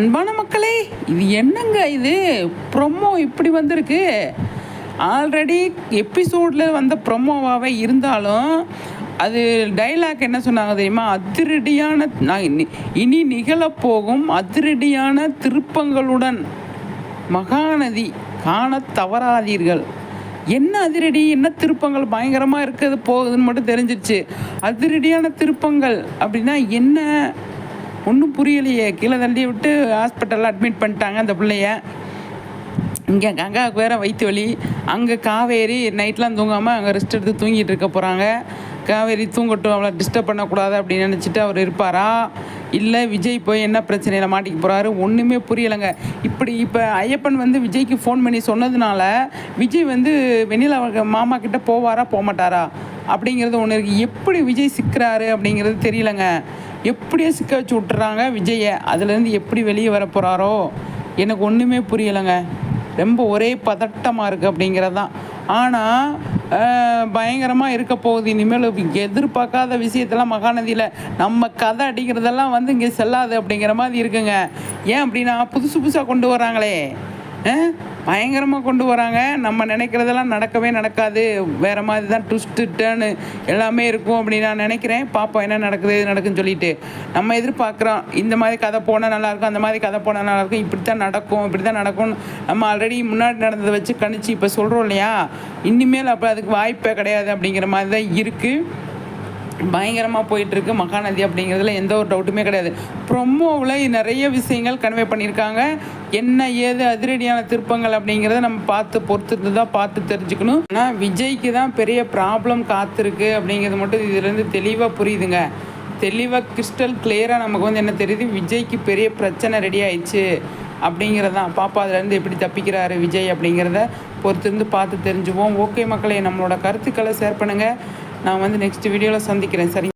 அன்பான மக்களே இது என்னங்க இது? ப்ரொமோ இப்படி வந்திருக்கு. ஆல்ரெடி எபிசோடில் வந்த ப்ரொமோவாகவே இருந்தாலும் அது டைலாக் என்ன சொன்னாங்க தெரியுமா? அதிரடியான நான் இனி- நிகழப்போகும் அதிரடியான திருப்பங்களுடன் மகாநதி காணத் தவறாதீர்கள். என்ன அதிரடி? என்ன திருப்பங்கள்? பயங்கரமாக இருக்கிறது போகுதுன்னு மட்டும் தெரிஞ்சிருச்சு. அதிரடியான திருப்பங்கள் அப்படின்னா என்ன? ஒன்றும் புரியலையே. கீழே தள்ளி விட்டு ஹாஸ்பிட்டலில் அட்மிட் பண்ணிட்டாங்க அந்த பிள்ளைய. இங்கே கங்காவுக்கு வேற வயிற்று வலி. அங்கே காவேரி நைட்லாம் தூங்காமல் அங்கே ரெஸ்ட் எடுத்து தூங்கிட்டு இருக்க போகிறாங்க காவேரி தூங்கட்டும் அவளை டிஸ்டர்ப் பண்ணக்கூடாது அப்படின்னு நினச்சிட்டு அவர் இருப்பாரா? இல்லை விஜய் போய் என்ன பிரச்சனையில் மாட்டிக்க போகிறாரு ஒன்றுமே புரியலைங்க. இப்படி இப்போ ஐயப்பன் வந்து விஜய்க்கு ஃபோன் பண்ணி சொன்னதுனால விஜய் வந்து வெண்ணிலா அவங்க மாமா கிட்டே போவாரா போக மாட்டாரா அப்படிங்கிறது ஒன்று இருக்குது எப்படி விஜய் சிக்கிறாரு அப்படிங்கிறது தெரியலங்க. எப்படியோ சிக்க வச்சு விட்டுறாங்க விஜயை? அதுலேருந்து எப்படி வெளியே வர போகிறாரோ எனக்கு ஒன்றுமே புரியலைங்க. ரொம்ப ஒரே பதட்டமாக இருக்குது அப்படிங்கிறது தான் ஆனால் பயங்கரமாக இருக்க போகுது. இனிமேல் எதிர்பார்க்காத விஷயத்தெல்லாம் மகாநதியில் நம்ம கதை அடிக்கிறதெல்லாம் வந்து இங்கே செல்லாது அப்படிங்கிற மாதிரி இருக்குங்க. ஏன் அப்படின்னா புதுசு புதுசாக கொண்டு வராங்களே பயங்கரமாக கொண்டு வராங்க. நம்ம நினைக்கிறதெல்லாம் நடக்கவே நடக்காது. வேறு மாதிரி தான் ட்விஸ்ட்டு டேர்னு எல்லாமே இருக்கும் அப்படின்னு நான் நினைக்கிறேன். பார்ப்போம் என்ன நடக்குது எது நடக்குன்னு சொல்லிட்டு. நம்ம எதிர்பார்க்குறோம் இந்த மாதிரி கதை போனால் நல்லாயிருக்கும் அந்த மாதிரி கதை போனால் நல்லாயிருக்கும் இப்படி தான் நடக்கும் இப்படி தான் நடக்கும் நம்ம ஆல்ரெடி முன்னாடி நடந்ததை வச்சு கணிச்சு இப்போ சொல்கிறோம் இல்லையா? இனிமேல் அப்போ அதுக்கு வாய்ப்பே கிடையாது அப்படிங்கிற மாதிரி தான் இருக்குது பயங்கரமாக போயிட்டுருக்கு. மகாநதி அப்படிங்கிறதுல எந்த ஒரு டவுட்டுமே கிடையாது. ப்ரொமோவில் நிறைய விஷயங்கள் கன்வே பண்ணியிருக்காங்க. என்ன ஏது அதிரடியான திருப்பங்கள் அப்படிங்கிறத நம்ம பார்த்து பொறுத்துட்டு தான் பார்த்து தெரிஞ்சுக்கணும். ஆனால் விஜய்க்கு தான் பெரிய ப்ராப்ளம் காத்திருக்கு அப்படிங்கிறது மட்டும் இதுலேருந்து தெளிவாக புரியுதுங்க. தெளிவாக கிறிஸ்டல் கிளியராக நமக்கு வந்து என்ன தெரியுது? விஜய்க்கு பெரிய பிரச்சனை ரெடி ஆயிடுச்சு அப்படிங்கிறது தான் பாப்பா அதுலேருந்து எப்படி தப்பிக்கிறாரு விஜய் அப்படிங்கிறத பொறுத்திருந்து பார்த்து தெரிஞ்சுவோம். ஓகே மக்களை நம்மளோட கருத்துக்களை ஷேர் பண்ணுங்கள் நான் வந்து நெக்ஸ்ட் வீடியோவில் சந்திக்கிறேன் சரி